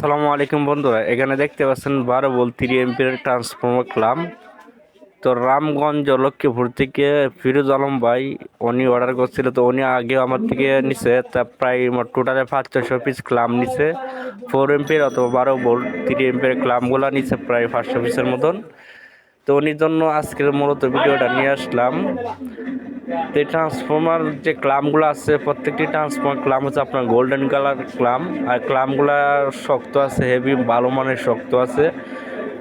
আসসালামু আলাইকুম বন্ধুরা, এখানে দেখতে পাচ্ছেন বারো বল থ্রি এমপির ট্রান্সফর্মার ক্লাম তো রামগঞ্জ লক্ষ্মীপুর থেকে ফিরোজ আলম ভাই, উনি অর্ডার করছিল, তো উনি আগে আমার থেকে নিছে, তা প্রায় টোটালে পাঁচ ছশো পিস ক্লাম নিছে। ফোর এমপির অথবা বারো ভোল্ট থ্রি এমপির ক্লামগুলো নিছে প্রায় পাঁচশো পিসের মতন। তো উনির জন্য আজকের মূলত ভিডিওটা নিয়ে আসলাম। তো এই ট্রান্সফর্মার যে ক্লামগুলো আছে, প্রত্যেকটি ট্রান্সফর্মার ক্লাম হচ্ছে আপনার গোল্ডেন কালার ক্লাম। আর ক্লামগুলো শক্ত আছে হেভি ভালো মানের শক্ত আছে।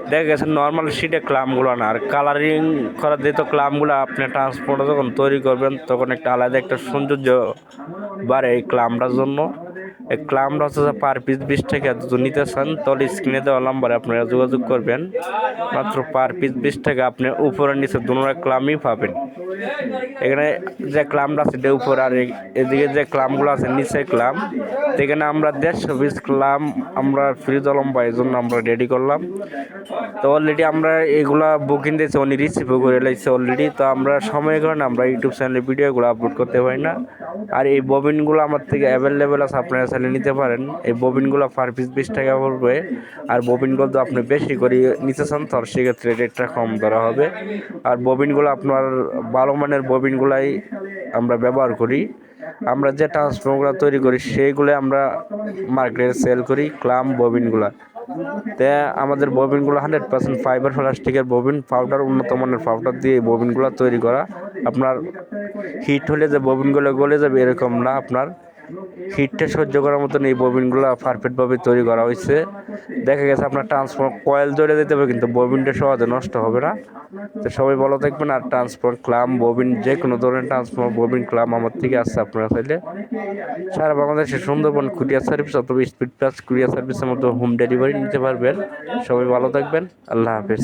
দেখা গেছে নর্মাল শিটে ক্লামগুলো না। আর কালারিং করা দিয়ে তো ক্লামগুলো আপনি ট্রান্সপোর্টার যখন তৈরি করবেন, তখন একটা আলাদা একটা সৌন্দর্য বাড়ে এই ক্লামটার জন্য। ক্লামটা হচ্ছে পার পিস বিশ টাকা যদি নিতে চান তাহলে স্ক্রিনে দেওয়া নাম্বারে আপনারা যোগাযোগ করবেন। মাত্র পার পিস বিশ টাকা আপনি উপরে নিচে দুটো ক্লামই পাবেন। এখানে যে ক্লামটা আছে এটা উপর, আর এই- এদিকে যে ক্লামগুলো আছে নিচে ক্লাম। এখানে আমরা দেড়শো পিস ক্লাম আমরা ফ্রিজ আলম ভাইয়ের জন্য আমরা রেডি করলাম। তো অলরেডি আমরা এগুলা বুকিং দিয়েছি, উনি রিসিভও করে লাইছে অলরেডি তো আমরা সময় কারণে আমরা ইউটিউব চ্যানেলে ভিডিওগুলো আপলোড করতে পারি না। আর এই ববিনগুলো আমার থেকে অ্যাভেলেবেল আছে, আপনারা চাইলে নিতে পারেন। এই ববিনগুলো পার পিস বিশ টাকা পড়বে। আর ববিনগুলো তো আপনি বেশি করে নিতে চান, তার সেক্ষেত্রে রেটটা কম ধরা হবে। আর ববিনগুলো আপনার ভালো মানের ববিনগুলাই আমরা ব্যবহার করি। আমরা যে ট্রান্সফর্মগুলো তৈরি করি সেইগুলো আমরা মার্কেটে সেল করি, ক্লাম ববিনগুলো। তে আমাদের ববিনগুলো হান্ড্রেড পার্সেন্ট ফাইবার প্লাস্টিকের ববিন পাউডার উন্নত মানের পাউডার দিয়ে এই ববিনগুলো তৈরি করা। আপনার হিট হলে যে ববিনগুলো গলে যাবে এরকম না, আপনার হিটটা সহ্য করার মতন এই ববিনগুলো পারফেক্টভাবে তৈরি করা হয়েছে। দেখা গেছে আপনার ট্রান্সফর্ম কয়েল ধরে দিতে হবে, কিন্তু ববিনটা সহজে নষ্ট হবে না। তো সবাই ভালো থাকবেন আর ট্রান্সফর্ম ক্লাম ববিন যে কোনো ধরনের ট্রান্সফর্ম ববিন ক্লাম আমার থেকে আসছে আপনারা চাইলে। সারা বাংলাদেশে সুন্দরবন কুরিয়ার সার্ভিস অথবা স্পিড প্লাস কুরিয়ার সার্ভিসের মতো হোম ডেলিভারি নিতে পারবেন। সবাই ভালো থাকবেন, আল্লাহ হাফেজ।